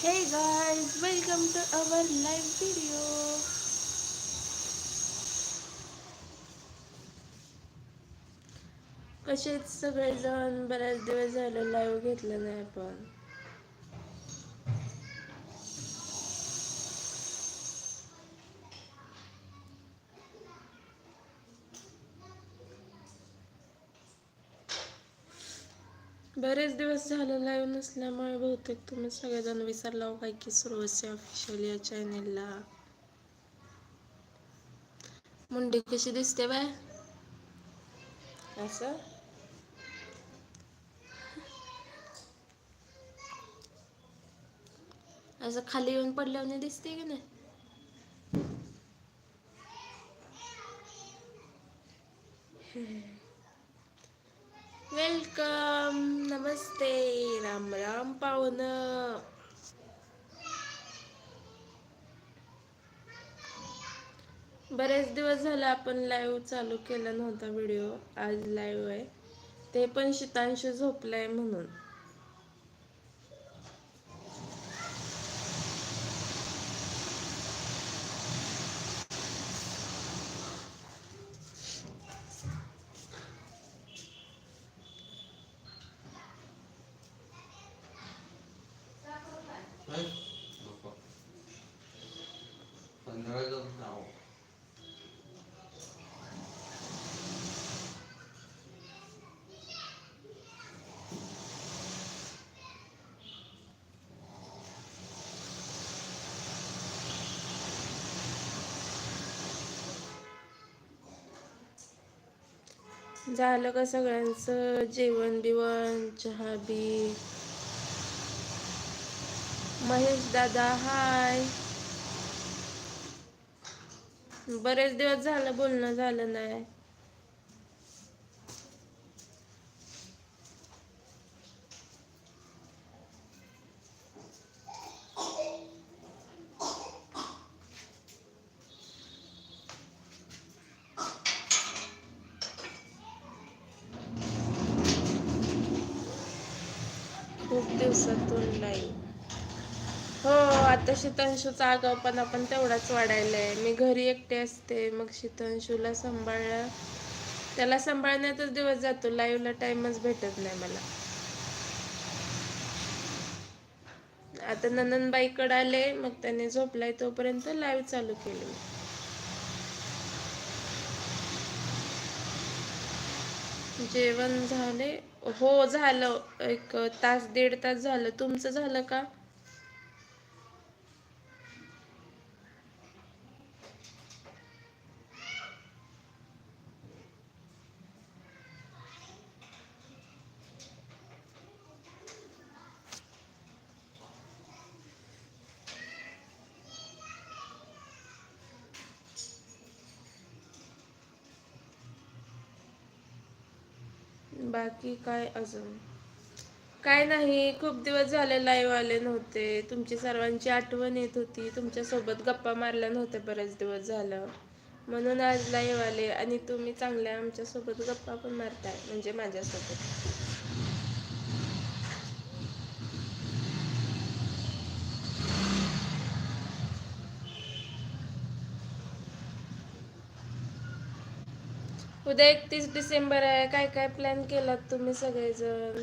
Hey guys, welcome to our live video. कसेच सगळेजण बऱ्याच दिवस झाले लाईव्ह घेतलं नाही आपण बरेच दिवस झाले लाईव्ह नसल्यामुळे बहुतेक तुम्ही सगळेजण विसरला हो काय की सुरवसे ऑफिशियल या चॅनेलला मुंडी कशी दिसते बाय? असं? असं खाली येऊन पडल्याने दिसते की नाही वेलकम नमस्ते राम राम पाहुण बरेच दिवस झाले आपण लाईव्ह चालू केला नव्हता व्हिडिओ आज लाईव्ह आहे. ते पण शीतांश झोपलाय म्हणून. संध्याकाळी झालं का सगळ्यांचं? जेवण बिवण चहा बी. महेश दादा हाय. बरेच दिवस झालं बोलणं झालं नाही. खूप दिवसातून नाही. हो आता शीतांशूचा आगावपणा पण तेवढाच वाढायला आहे मी घरी एकटे असते मग शीतांशूला सांभाळलं. त्याला सांभाळण्यातच दिवस जातो. लाईव्हला टाइमच भेटत नाही मला. आता नंदनबाईकडे आले मग त्याने झोपलाय तोपर्यंत लाईव्ह चालू केली जेवण झाले. हो झालं. एक तास दीड तास झालं. तुमचं झालं का? बाकी काय अजून? काय नाही खूप दिवस झाले लाईव्ह आले नव्हते. तुमची सर्वांची आठवण येत होती. तुमच्यासोबत गप्पा मारल्या नव्हत्या बरेच दिवस झालं. म्हणून आज लाईव्ह आले आणि तुम्ही चांगल्या आमच्यासोबत गप्पा पण मारताय म्हणजे माझ्यासोबत. उद्या एकतीस डिसेंबर आहे. काय काय प्लॅन केलात तुम्ही सगळेजण?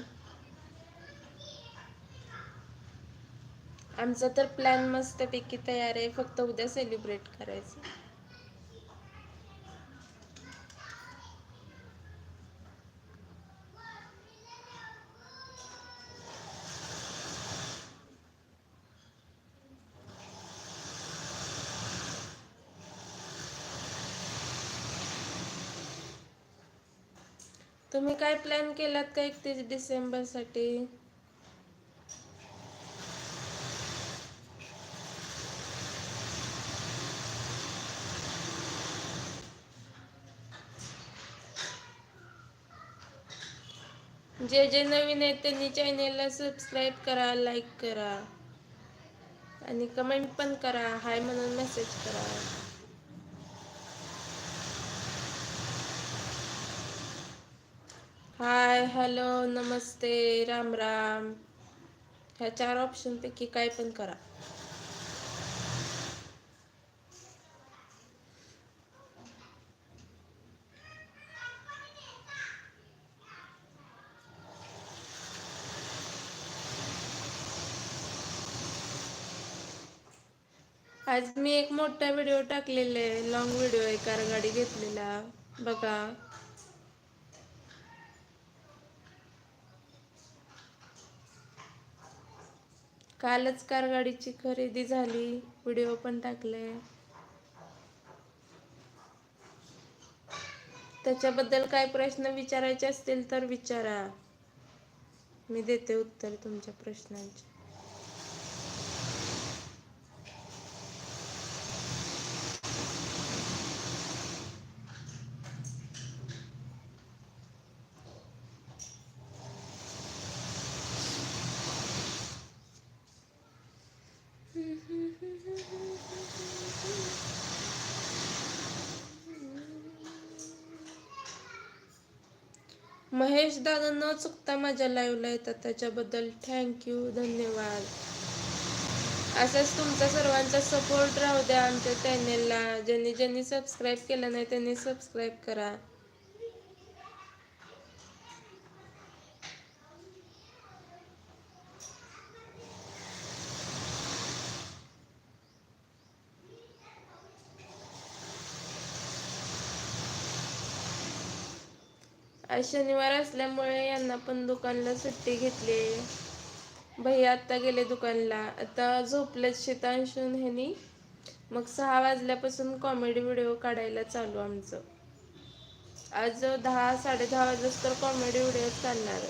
आमचा तर प्लॅन मस्तपैकी तयार आहे. फक्त उद्या सेलिब्रेट करायचं. तुम्ही काय प्लॅन केलात का एकतीस डिसेंबरसाठी जे जे नवीन आहेत त्यांनी चॅनेलला सबस्क्राईब करा लाईक करा. आणि कमेंट पण करा हाय म्हणून मेसेज करा. हाय हॅलो नमस्ते राम राम. ह्या चार ऑप्शनपैकी काय पण करा. आज मी एक मोठा व्हिडिओ टाकलेला आहे. लॉंग व्हिडिओ आहे कार गाडी घेतलेला. बघा. कालच कार गाडीची खरेदी झाली. व्हिडिओ पण टाकले. त्याच्याबद्दल काय प्रश्न विचारायचे असतील तर विचारा. मी देते उत्तर तुमच्या प्रश्नांचे. महेश दादा न चुकता माझ्या लाईव्हला येतात. त्याच्याबद्दल थँक्यू धन्यवाद. असंच तुमचा सर्वांचा सपोर्ट राहू द्या आमच्या चॅनेलला ज्यांनी ज्यांनी सबस्क्राईब केलं नाही त्यांनी सबस्क्राईब करा. आज शनिवार असल्यामुळे यांना पण दुकानला सुट्टी घेतली. भैया आत्ता गेले दुकानला. आता झोपलेत शेतांशून ह्यानी मग सहा वाजल्यापासून कॉमेडी व्हिडिओ काढायला चालू आमचं. आज दहा साडे दहा वाजता तर कॉमेडी व्हिडिओ चालणार.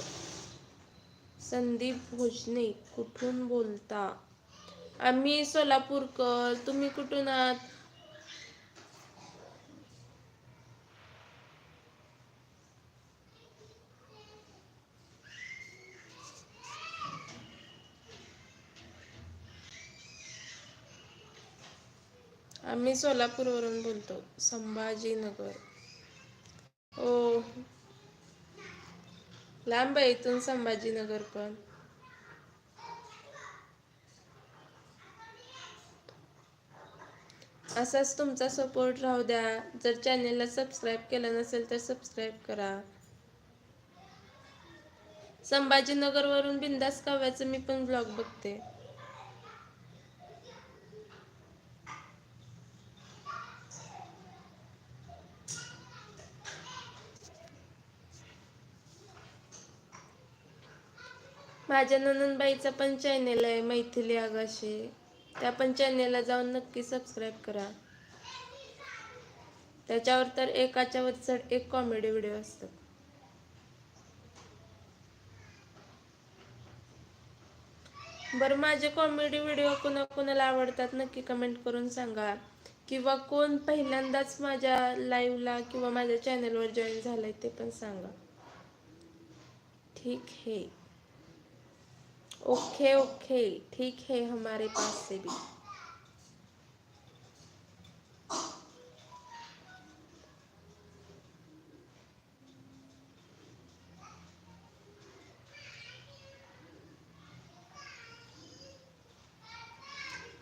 संदीप भोजने कुठून बोलता? आम्ही सोलापूरकर. तुम्ही कुठून आहात? आम्ही सोलापूरवरून बोलतो संभाजीनगर. हो. लांब आहे इथून संभाजीनगर पण. असाच तुमचा सपोर्ट राहू द्या. जर चॅनेलला सबस्क्राईब केलं नसेल तर सबस्क्राईब करा. संभाजीनगरवरून बिंदास काव्याचं मी पण ब्लॉग बघते. माझ्या ननंदबाईचा पण चॅनेल आहे मैथिली आगाशे. त्या पण चॅनेलला जाऊन नक्की सबस्क्राईब करा. त्याच्यावर तर एकाच्या वर चढ एक कॉमेडी व्हिडिओ असतात. बरं माझे कॉमेडी व्हिडिओ कोणाकोणाला आवडतात नक्की कमेंट करून सांगा. किंवा कोण पहिल्यांदाच माझ्या लाईव्हला किंवा माझ्या चॅनलवर जॉईन झालंय ते पण सांगा. ठीक आहे. Okay okay. ठीक है हमारे पास से भी।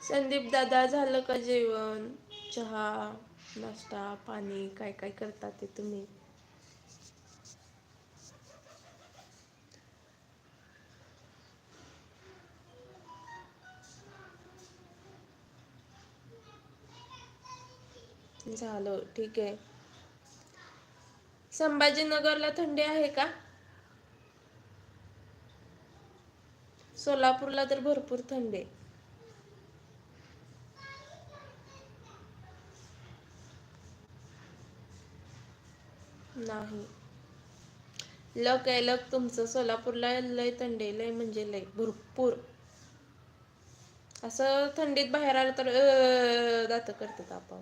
संदीप दादा झालं का जेवण? चहा नाश्ता पाणी काय काय करता ते तुम्ही? झालं. ठीक आहे. संभाजीनगरला थंडी आहे का? सोलापूरला तर भरपूर थंडी आहे. नाही. लक आहे लक तुमचं. सोलापूरला लय थंडी आहे, लय म्हणजे लय. भरपूर. असं थंडीत बाहेर आलं तर दात करतात आपण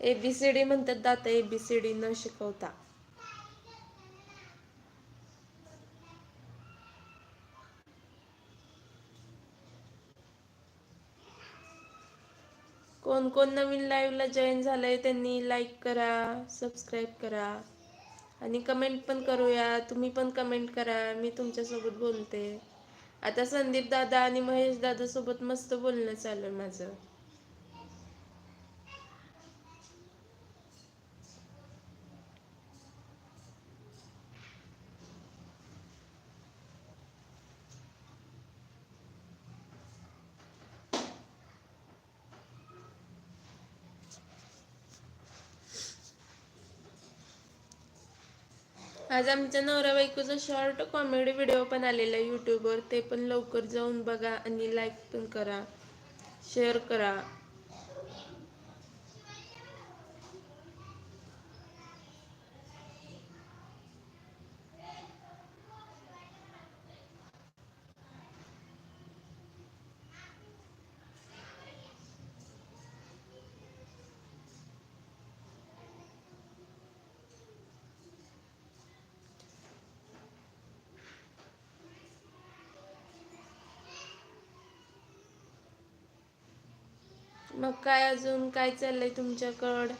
एबीसीडी म्हणतात दात एबीसीडी न शिकवता. कोण कोण नवीन लाईव्हला जॉईन झालंय त्यांनी लाईक करा सबस्क्राईब करा. आणि कमेंट पण करूया. तुम्ही पण कमेंट करा. मी तुमच्यासोबत बोलते. आता संदीप दादा आणि महेश दादा सोबत मस्त बोलणं चालू आहे माझं. आज आमच्या नवरा बायकोचा शॉर्ट कॉमेडी व्हिडिओ पण आलेला आहे यूट्यूबवर ते पण लवकर जाऊन बघा आणि लाईक पण करा. शेअर करा. मग काय अजून? काय चाललंय तुमच्याकड?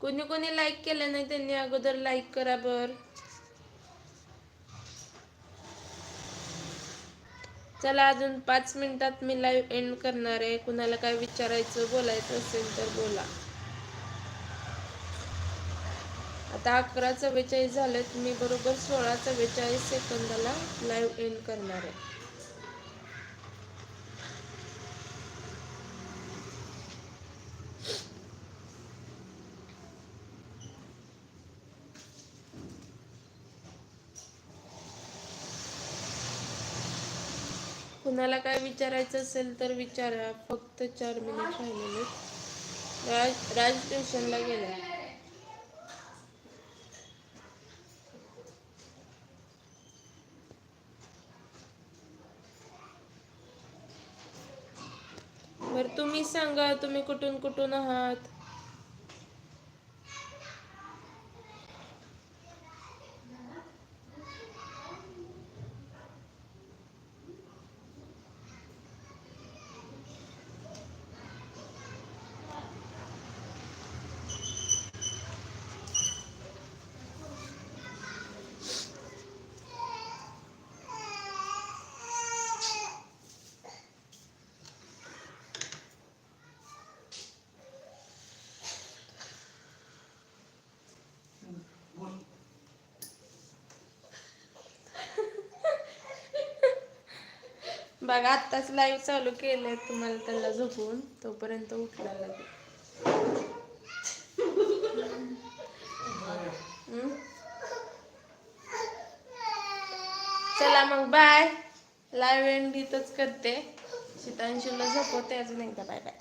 कोणी कोणी लाईक केलं नाही त्यांनी? अगोदर लाईक करा बर. चला अजून पाच मिनिटात मी लाईव्ह एंड करणार आहे. कुणाला काय विचारायचं बोलायचं असेल तर बोला. आता अकरा चव्वेचाळीस झालेत मी बरोबर सोळा चव्वेचाळीस सेकंदाला लाईव्ह एंड करणार आहे. कुणाला काय विचारायचं असेल तर विचारा फक्त चार मिनिट राहिलेले राज राज स्टेशनला गेला बरं तुम्ही सांगा तुम्ही कुठून कुठून आहात? बघा आत्ताच लाईव्ह चालू केलंय तुम्हाला त्याला झोपून. तोपर्यंत उठला लागेल चला मग बाय लाईव्ह एंड इथंच करते. शीतांशूला झोपवते अजून एकदा. Bye bye